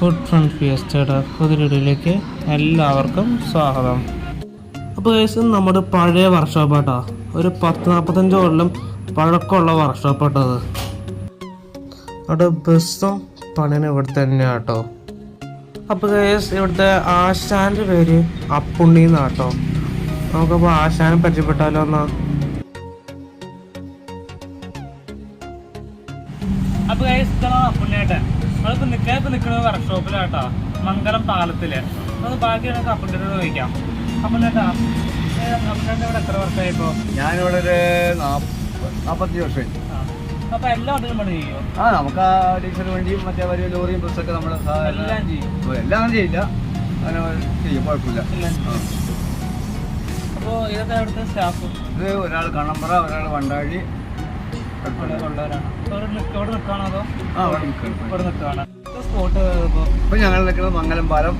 Food front ഫിയസ്റ്റയുടെ പുതിയൊരിലേക്ക് എല്ലാവർക്കും സ്വാഗതം. അപ്പോൾ ഏകദേശം നമ്മുടെ പഴയ വർക്ക്ഷോപ്പാട്ടാ ഒരു പത്ത് നാൽപ്പത്തഞ്ച് കൊല്ലം പഴക്കമുള്ള വർക്ക്ഷോപ്പാട്ടത് അവിടെ ബസ്സും പണിന് ഇവിടെ തന്നെയാണ് കേട്ടോ അപ്പോൾ കേസ് ഇവിടുത്തെ ആശാന്റെ പേര് അപ്പുണ്ണി എന്നാട്ടോ നമുക്കപ്പോൾ ആശാനെ പരിചയപ്പെട്ടാലോ എന്നാ? അപ്പൊ ഗൈസ് ഇതാണ് അപ്പുണ്ണിയേട്ടൻ? നമ്മളിപ്പോ നിക്കാൻ ഇപ്പൊ നിക്കുന്നത് വർക്ക്ഷോപ്പിലാട്ടോ മംഗലം പാലത്തിൽ. അത് ബാക്കിയാണ് അപ്പുണ്ണിയോട് ചോദിക്കാം. അപ്പുണ്ണിയേട്ടാ അപ്പുണ്ണിയേട്ടൻ ഇവിടെ എത്ര വർഷമായി ഞാനിവിടെ ഒരു നാൽപ്പത്തി വർഷമായി അപ്പൊ എല്ലാ വണ്ടികളും പണി ചെയ്യോ? ആ നമുക്ക് ആ ടീച്ചറിന് വേണ്ടിയും മറ്റേ വലിയ ലോറിയും ബസ്സൊക്കെ നമ്മൾ എല്ലാം ചെയ്യും. എല്ലാം ചെയ്യില്ല. അങ്ങനെ ചെയ്യും കുഴപ്പമില്ല. ആ. ഇതൊക്കെ അവിടുത്തെ സ്റ്റാഫ് ഇത് ഒരാൾ കണ്ണമ്പറ ഒരാൾ വണ്ടാഴി ഇപ്പോ ഞങ്ങൾ നിൽക്കുന്നത് മംഗലം പാലം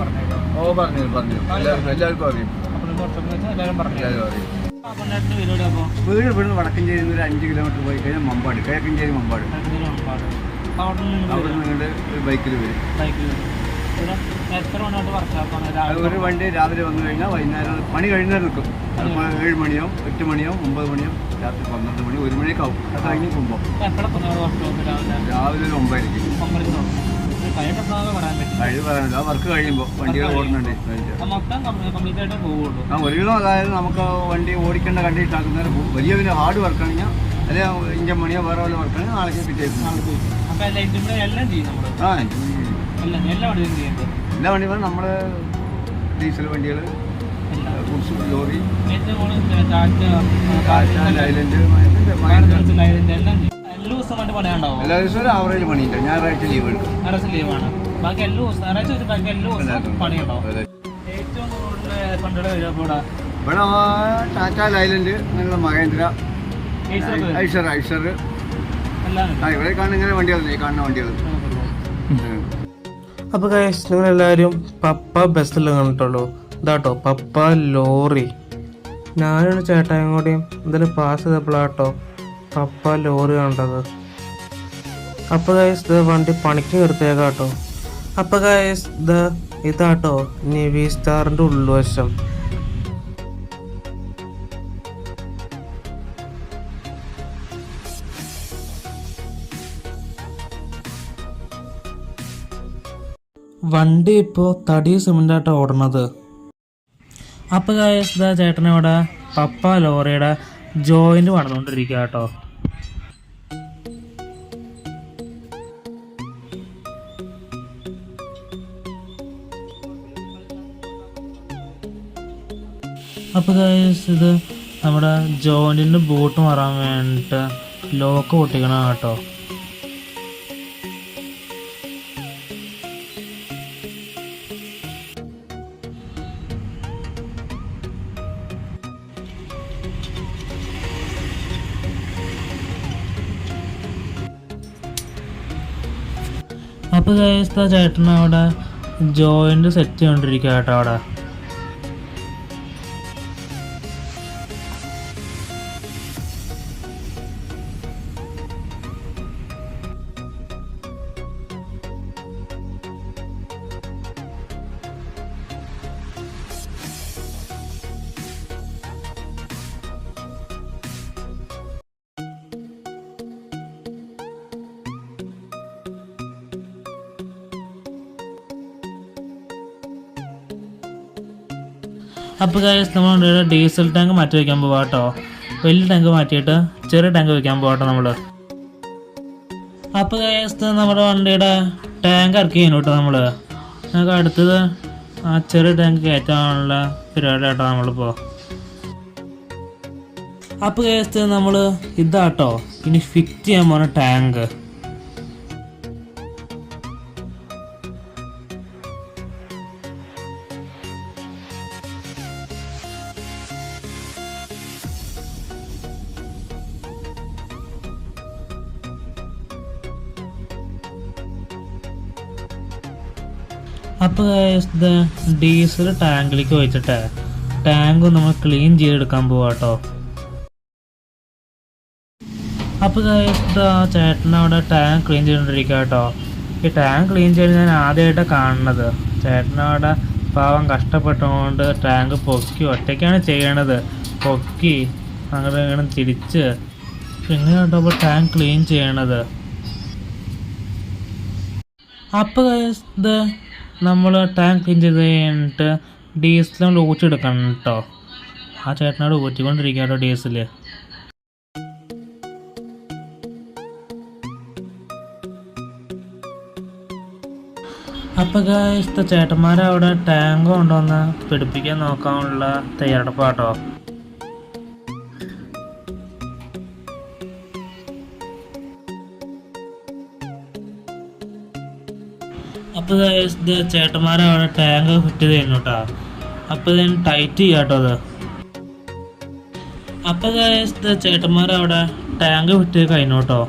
പറഞ്ഞേക്കാം. ഓ പറഞ്ഞു പറഞ്ഞു. എല്ലാവർക്കും അറിയും. വീട് വീട് ഇവിടുന്ന് വടക്കഞ്ചേരി ഒരു അഞ്ച് കിലോമീറ്റർ പോയി കഴിഞ്ഞാൽ മമ്പാട് കിഴക്കഞ്ചേരി മമ്പാട്. അവിടെ നിന്ന് നിങ്ങളുടെ ഒരു ബൈക്കിൽ വരും. ബൈക്കിൽ എത്ര ഒരു വണ്ടി രാവിലെ വന്നു കഴിഞ്ഞാൽ വൈകുന്നേരം പണി കഴിഞ്ഞാൽ നിൽക്കും. ചിലപ്പോൾ ഏഴ് മണിയോ എട്ട് മണിയോ ഒമ്പത് മണിയോ രാത്രി പന്ത്രണ്ട് മണി ഒരു മണിയൊക്കെ ആവും അത്. കഴിഞ്ഞ് പോകുമ്പോൾ. രാവിലെ? ഒരു ഒമ്പതായിരിക്കും കഴിവ് പറയാനില്ല വർക്ക് കഴിയുമ്പോൾ വണ്ടികൾ ഓടുന്നുണ്ട്. ആ ഒരു കിലോ അതായത് നമുക്ക് വണ്ടി ഓടിക്കേണ്ട കണ്ടിട്ടാക്കുന്നേരം പോകും. വലിയ വലിയ ഹാർഡ് വർക്കാണെങ്കിൽ അല്ലെങ്കിൽ ഇഞ്ചൻ മണിയോ വേറെ വല്ല വർക്കാണെങ്കിൽ നാളേക്ക് പിറ്റേക്കും നാളെ പോയി. ആ എല്ലാം ചെയ്യും എല്ലാം എല്ലാ എല്ലാ വണ്ടികളും നമ്മൾ ഡീസൽ വണ്ടികൾ ഗുഡ്സ് ലോറി ലൈലൻഡ് എല്ലാം ദിവസവും ഒരു ആവറേജ് പണിയില്ല ഞായറാഴ്ച ലീവ് എടുക്കും. ലീവാണ് ബാക്കി എല്ലാ ദിവസവും ഞായറാഴ്ച വെച്ച് ബാക്കി എല്ലാ ദിവസവും പണിയുണ്ടാവും. ഏറ്റവും കൂടുതൽ കൊണ്ടുള്ള വരിക ഇവിടെ ടാറ്റ ലൈലൻഡ് അങ്ങനെയുള്ള മഹേന്ദ്ര. ഐഷർ ഐഷർ ആ ഇവിടെ കാണുന്ന ഇങ്ങനെ വണ്ടികൾ കാണുന്ന വണ്ടികൾ അപ്പോൾ ഗൈസ് നിങ്ങളെല്ലാവരും പപ്പ ബസ്സിൽ കണ്ടിട്ടുള്ളൂ. ഇതാട്ടോ പപ്പ ലോറി. ഞാനൊരു ചേട്ടായും കൂടിയും ഇതിൽ പാസ് ചെയ്തപ്പോഴാട്ടോ പപ്പ ലോറി കണ്ടത്. അപ്പോൾ ഗൈസ് ഇത് വണ്ടി പണിക്ക് നിർത്തിയേക്കാട്ടോ അപ്പോൾ ഗൈസ് ഇത് ഇതാട്ടോ നിവി സ്റ്റാറിന്റെ ഉൾവശം. വണ്ടി ഇപ്പോൾ തടി സിമെന്റായിട്ടോ ഓടണത് അപ്പോൾ ഇതാ ചേട്ടനവിടെ പപ്പ ലോറിയുടെ ജോയിന്റ് പണിതുകൊണ്ടിരിക്കുക കേട്ടോ. അപ്പോൾ ഇത് നമ്മുടെ ജോയിന്റിന്റെ ബോട്ട് മാറാൻ വേണ്ടിയിട്ട് ലോക്ക് പൊട്ടിക്കണം കേട്ടോ. അപ്പോൾ ചേട്ടൻ അവിടെ ജോയിന്റ് സെറ്റ് ചെയ്തുകൊണ്ടിരിക്കുക കേട്ടോ അവിടെ. അപ്പോൾ കാര്യം നമ്മൾ ഡീസൽ ടാങ്ക് മാറ്റി വയ്ക്കാൻ പോവാം കേട്ടോ വലിയ ടാങ്ക് മാറ്റിയിട്ട് ചെറിയ ടാങ്ക് വെക്കാൻ പോവാട്ടോ നമ്മൾ അപ്പോൾ കാര്യം നമ്മുടെ വണ്ടിയുടെ ടാങ്ക് ഇറക്കി കഴിഞ്ഞു കേട്ടോ നമ്മൾ നമുക്ക് അടുത്തത് ആ ചെറിയ ടാങ്ക് കയറ്റാനുള്ള പരിപാടി കേട്ടോ നമ്മളിപ്പോൾ അപ്പോൾ കേസ് നമ്മൾ ഇതാട്ടോ ഇനി ഫിറ്റ് ചെയ്യാൻ പോകുന്ന ടാങ്ക് അപ്പോൾ ഡീസൽ ടാങ്കിലേക്ക് വെച്ചിട്ട് ടാങ്ക് നമ്മൾ ക്ലീൻ ചെയ്തെടുക്കാൻ പോവാട്ടോ അപ്പോൾ ഇതാ ചേട്ടൻ അവിടെ ടാങ്ക് ക്ലീൻ ചെയ്തുകൊണ്ടിരിക്കുക കേട്ടോ ഈ ടാങ്ക് ക്ലീൻ ചെയ്ത് ഞാൻ ആദ്യമായിട്ട് കാണുന്നത്. ചേട്ടനവിടെ പാവം കഷ്ടപ്പെട്ടുകൊണ്ട് ടാങ്ക് പൊക്കി ഒറ്റയ്ക്കാണ് ചെയ്യണത്. പൊക്കി അങ്ങനെ ഇങ്ങനെ തിരിച്ച്. പിന്നെ കേട്ടോ അപ്പോൾ ടാങ്ക് ക്ലീൻ ചെയ്യണത്. അപ്പോൾ ഇത് നമ്മൾ ടാങ്ക് ചെയ്ത് കഴിഞ്ഞിട്ട് ഡീസലും ഊറ്റിയെടുക്കണം കേട്ടോ ആ ചേട്ടനോട് ഊറ്റിക്കൊണ്ടിരിക്കുക കേട്ടോ ഡീസൽ അപ്പോൾ ഇഷ്ട ചേട്ടന്മാരവിടെ ടാങ്ക് കൊണ്ടുവന്ന് പിടിപ്പിക്കാൻ നോക്കാനുള്ള തയ്യാറെടുപ്പാട്ടോ. അപ്പോൾ ഇത് ചേട്ടന്മാരവിടെ ടാങ്ക് ഫിറ്റ് ചെയ്യുന്നു കേട്ടോ അപ്പോൾ ഞാൻ ടൈറ്റ് ചെയ്യാം കേട്ടോ അത് അപ്പോൾ ഇത് ചേട്ടന്മാരവിടെ ടാങ്ക് ഫിറ്റ് കഴിഞ്ഞു കേട്ടോ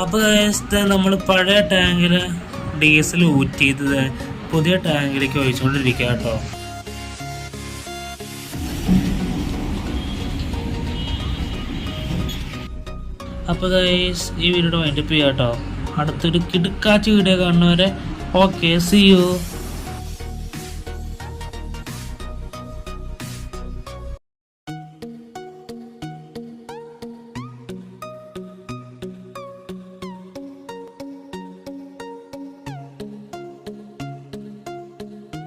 അപ്പോൾ നമ്മൾ പഴയ ടാങ്കിൽ ഡീസൽ ഊറ്റിയത് പുതിയ ടാങ്കിലേക്ക് ഒഴിച്ചുകൊണ്ടിരിക്കുക കേട്ടോ അപ്പോൾ ഈ വീഡിയോ വൈൻഡപ്പ് ചെയ്യാം കേട്ടോ അടുത്തൊരു കിടുക്കാച്ച് വീഡിയോ കാണുന്നവരെ ഓക്കെ സി യു